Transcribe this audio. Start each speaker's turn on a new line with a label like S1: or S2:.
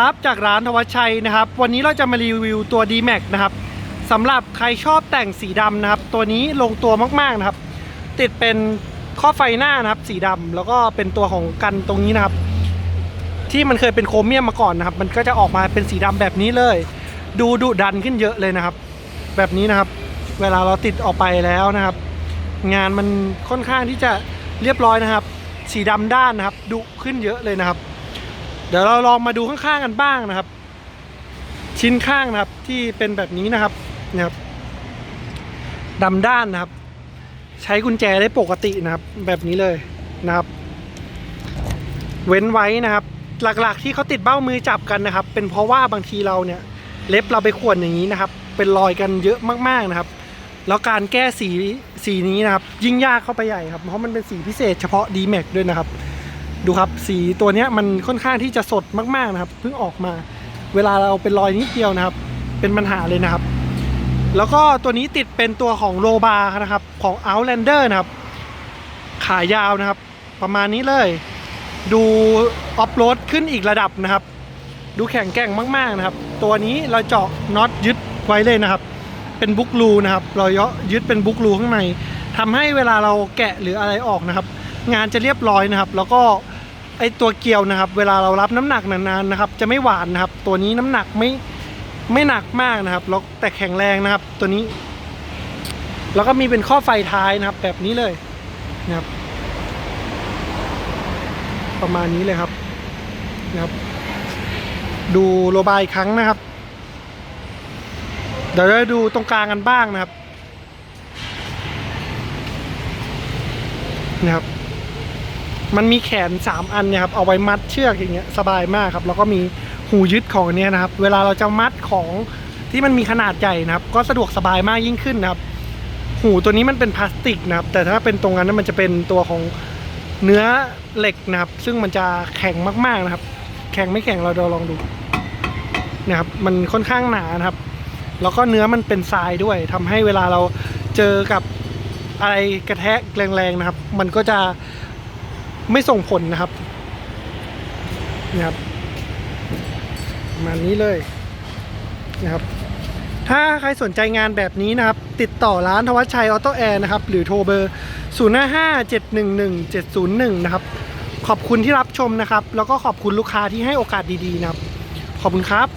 S1: ครับจากร้านทวัชชัยนะครับ วันนี้เราจะมารีวิวตัว d m a x นะครับสำหรับใครชอบแต่งสีดำนะครับ ตัวนี้ลงตัวมากๆนะครับ ติดเป็นข้อไฟหน้านะครับ สีดำแล้วก็เป็นตัวของกันตรงนี้นะครับ ที่มันเคยเป็นโครเมียมมาก่อนนะครับ มันก็จะออกมาเป็นสีดำแบบนี้เลย ดูดุดันขึ้นเยอะเลยนะครับ แบบนี้นะครับ เวลาเราติดออกไปแล้วนะครับ งานมันค่อนข้างที่จะเรียบร้อยนะครับ สีดำด้านนะครับดุขึ้นเยอะเลยนะครับ เดี๋ยวเราลองมาดูข้างๆกันบ้างนะครับ ชิ้นข้างนะครับที่เป็นแบบนี้นะครับนะครับดำด้านนะครับ ใช้กุญแจได้ปกตินะครับ แบบนี้เลยนะครับ เว้นไว้นะครับ หลักๆที่เขาติดเบ้ามือจับกันนะครับ เป็นเพราะว่าบางทีเราเนี่ยเล็บเราไปข่วนอย่างนี้นะครับ เป็นรอยกันเยอะมากๆนะครับ แล้วการแก้สีสีนี้นะครับ ยิ่งยากเข้าไปใหญ่ครับ เพราะมันเป็นสีพิเศษเฉพาะ d m a x ด้วยนะครับ ดูครับสีตัวนี้มันค่อนข้างที่จะสดมากๆนะครับเพิ่งออกมา เวลาเราเป็นรอยนิดเดียวนะครับ เป็นปัญหาเลยนะครับ แล้วก็ตัวนี้ติดเป็นตัวของโลบานะครับของ Outlander นะครับ ขายาวนะครับ ประมาณนี้เลย ดูออฟโรดขึ้นอีกระดับนะครับ ดูแข็งแกร่งมากๆนะครับ ตัวนี้เราเจาะน็อตยึดไว้เลยนะครับ เป็นบุกลูนะครับ เราเยาะยึดเป็นบุกลูข้างในทำให้เวลาเราแกะหรืออะไรออกนะครับ งานจะเรียบร้อยนะครับ แล้วก็ ไอตัวเกลียวนะครับ เวลาเรารับน้ำหนักนานๆนะครับ จะไม่หวานนะครับ ตัวนี้น้ำหนักไม่ไม่หนักมากนะครับแล้วแต่แข็งแรงนะครับ ตัวนี้ แล้วก็มีเป็นข้อไฟท้ายนะครับ แบบนี้เลยนะครับ ประมาณนี้เลยครับนะครับ ดูโลบายครั้งนะครับ เดี๋ยวเราดูตรงกลางกันบ้างนะครับนะครับ มันมีแขน 3 อันเนี่ยครับเอาไว้มัดเชือกอย่างเงี้ยสบายมากครับแล้วก็มีหูยึดของนเนี้ยนะครับ เวลาเราจะมัดของที่มันมีขนาดใหญ่นะครับ ก็สะดวกสบายมากยิ่งขึ้นนะครับ หูตัวนี้มันเป็นพลาสติกนะครับ แต่ถ้าเป็นตรงนั้นนะมันจะเป็นตัวของเนื้อเหล็กนะครับ ซึ่งมันจะแข็งมากๆนะครับ แข็งไม่แข็งเราเดี๋ยวลองดูนะครับมันค่อนข้างหนานะครับ แล้วก็เนื้อมันเป็นทรายด้วยทำให้เวลาเราเจอกับอะไรกระแทกแรงๆนะครับ มันก็จะ ไม่ส่งผลนะครับนะครับมานี้เลยนะครับ ถ้าใครสนใจงานแบบนี้นะครับ ติดต่อร้านทวัชชัยออโต้แอร์นะครับ หรือโทรเบอร์ 0 5 5 7 1 1 7 0 1 นะครับ ขอบคุณที่รับชมนะครับ แล้วก็ขอบคุณลูกค้าที่ให้โอกาสดีๆนะครับ ขอบคุณครับ